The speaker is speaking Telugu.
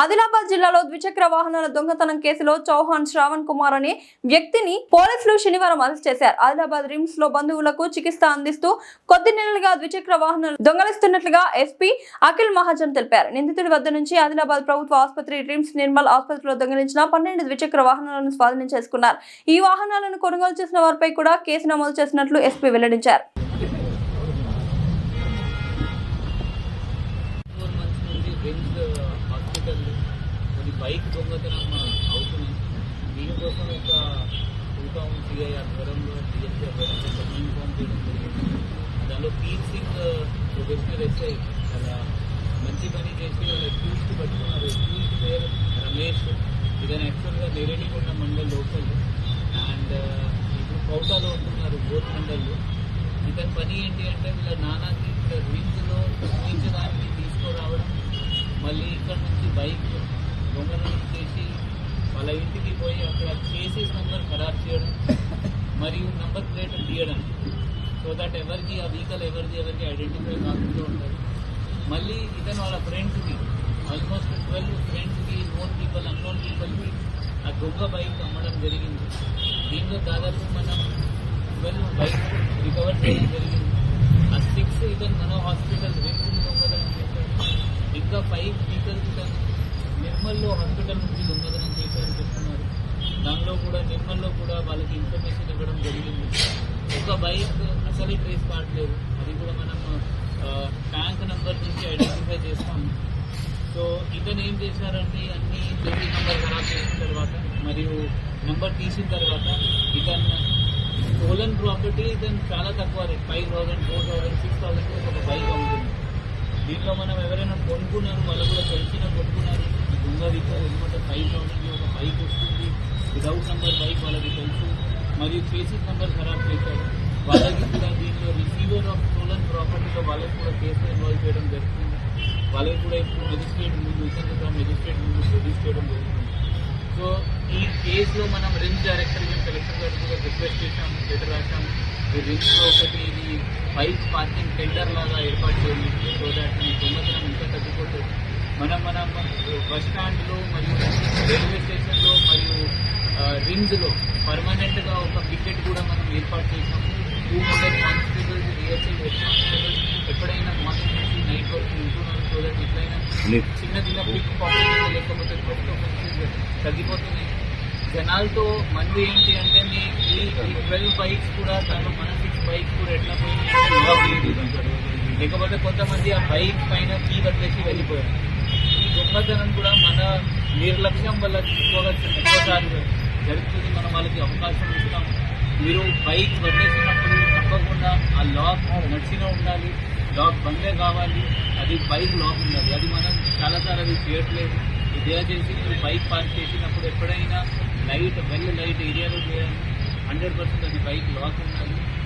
ఆదిలాబాద్ జిల్లాలో ద్విచక్ర వాహనాల దొంగతనం కేసులో చౌహాన్ శ్రావణ్ కుమార్ అనే వ్యక్తిని పోలీసులు శనివారం అరెస్ట్ చేశారు. ఆదిలాబాద్ రిమ్స్లో బంధువులకు చికిత్స అందిస్తూ కొద్ది నెలలుగా ద్విచక్ర వాహనాలు దొంగలిస్తున్నట్లుగా ఎస్పీ అఖిల్ మహాజన్ తెలిపారు. నిందితుడి వద్ద నుంచి ఆదిలాబాద్ ప్రభుత్వ ఆసుపత్రి రిమ్స్ నిర్మల్ ఆసుపత్రిలో దొంగిలించిన పన్నెండు ద్విచక్ర వాహనాలను స్వాధీనం చేసుకున్నారు. ఈ వాహనాలను కొనుగోలు చేసిన వారిపై కూడా కేసు నమోదు చేసినట్లు ఎస్పీ వెల్లడించారు. ఫోర్ హాస్పిటల్ కొన్ని బైక్ దొంగతనం అవుతుంది. దీనికోసం ఒక టూ టౌన్ సిఐ ఆధ్వర్యంలో డిఎస్పీ ఆధ్వర్యంలో ఒక ఇన్ఫార్మ్ చేయడం జరిగింది. దానిలో పీర్ సింగ్ ప్రొఫెషనల్ ఎస్ఐ అలా మంచి పని చేసి వాళ్ళ అక్యూజ్డ్ పట్టుకున్నారు. అక్యూజ్డ్ పేరు రమేష్. ఇతను యాక్చువల్గా నేరేడికొండ మండల్ లోకల్. అండ్ ఇప్పుడు కౌటాలో ఉంటున్నారు బోత్ మండల్లో. ఇతని పని ఏంటి అంటే వీళ్ళ నాన్నకి ఇక్కడ రింగ్లో చూపించడానికి తీసుకురావడం మళ్ళీ ఇక్కడ నుంచి బైక్ దొంగతనం చేసి వాళ్ళ ఇంటికి పోయి చేసేస్ నెంబర్ ఖరారు చేయడం మరియు నంబర్ ప్లేట్ తీయడం సో దట్ ఎవరికి ఆ వెహికల్ ఎవరిది ఎవరికి ఐడెంటిఫై కాకుండా ఉంటుంది. మళ్ళీ ఇతను వాళ్ళ ఫ్రెండ్స్కి ఆల్మోస్ట్ ట్వెల్వ్ ఫ్రెండ్స్కి నోన్ పీపుల్ అన్నోన్ పీపుల్కి ఆ దొంగ బైక్ అమ్మడం జరిగింది. దీంట్లో దాదాపు మనం ట్వెల్వ్ బైక్ రికవర్ చేయడం జరిగింది. ఆ సిక్స్ ఇతను మన హాస్పిటల్ రిమ్స్ దొంగతనం చేశారు. ఇంకా ఫైవ్ వెహికల్స్ ఇతను నిర్మల్లో హాస్పిటల్ నుంచి దొంగతనం చేశారని చెప్తున్నారు. దానిలో కూడా నిర్మల్లో కూడా వాళ్ళకి ఇన్ఫర్మేషన్ ఇవ్వడం జరిగింది. ఒక బైక్ అసలు ట్రేస్ కావట్లేదు. అది కూడా మనం ట్యాంక్ నెంబర్ నుంచి ఐడెంటిఫై చేస్తాము సో ఇతను ఏం చేశారంటే అన్ని జెర్రీ నెంబర్ ఖరాబ్ చేసిన తర్వాత మరియు నెంబర్ తీసిన తర్వాత ఇతను స్టోలన్ ప్రాపర్టీ ఇతను చాలా తక్కువ rate five thousand four thousand six thousand ఒక బైక్ అమ్ముతుంది. దీంట్లో మనం ఎవరైనా కొనుక్కున్నారు వాళ్ళు కూడా తెలిసిన కొనుక్కున్నారు. దొంగ వెహికల్ ఎందుకంటే ఫైవ్ థౌసండ్కి ఒక బైక్ వస్తుంది. వితౌట్ నెంబర్ బైక్ వాళ్ళకి తెలుసు. మరియు చేసి నెంబర్ ఖరాబ్ చేశారు. వాళ్ళకి కూడా దీంట్లో రిసీవర్ ఆఫ్ స్టోలన్ ప్రాపర్టీలో వాళ్ళకి కూడా కేసు ఇన్వాల్వ్ చేయడం జరుగుతుంది. వాళ్ళకి కూడా ఇప్పుడు మెజిస్ట్రేట్ ముందు విశాఖపట్నం మెజిస్ట్రేట్ ముందు ప్రొడ్యూస్ చేయడం జరుగుతుంది. సో ఈ కేసులో మనం రిమ్స్ డైరెక్టర్ మేము కలెక్టర్ గారికి కూడా రిక్వెస్ట్ చేశాము లెటర్ రాశాము. ఈ రిమ్స్లో ఒకటి ఇది బైక్ పార్కింగ్ టెండర్ లాగా ఏర్పాటు చేయండి. సో దాట్ మీ దొంగతనం ఇంకా తగ్గిపోతుంది. మనం మనం బస్ స్టాండ్లో మరియు రైల్వే స్టేషన్ రింగ్స్లో పర్మనెంట్గా ఒక పికెట్ కూడా మనం ఏర్పాటు చేసాము. Two member constables rehearsal head constables ఎప్పుడైనా మార్నింగ్ నుంచి నైట్ వరకు ఉంటున్నారు సో దట్ ఎట్లయినా చిన్న చిన్న పిక్ పాకెట్ లేకపోతే కొత్త తగ్గిపోతుంది జనాలతో మంది ఏంటి అంటే మీ ఈ ట్వెల్వ్ బైక్స్ కూడా తను మన సిక్స్ బైక్స్ కూడా ఎట్లా పోయింది. లేకపోతే కొంతమంది ఆ బైక్ పైన కీ వదిలేసి వెళ్ళిపోయారు. ఈ దొంగతనం కూడా మన నిర్లక్ష్యం వల్ల ఎక్కువగా ఎక్కువసార్లు జరుగుతుంది. మనం వాళ్ళకి అవకాశం ఇస్తాం. మీరు బైక్ వదిలేసినప్పుడు తప్పకుండా ఆ లాక్ నడిచినా ఉండాలి. లాక్ బందే కావాలి. అది బైక్ లాక్ ఉండాలి. అది మనం చాలాసార్లు అది చేయట్లేదు. దయచేసి మీరు బైక్ పార్క్ చేసినప్పుడు ఎప్పుడైనా లైట్ వెల్ లైట్ ఏరియాలో చేయాలి. హండ్రెడ్ పర్సెంట్ అది బైక్ లాక్ ఉండాలి.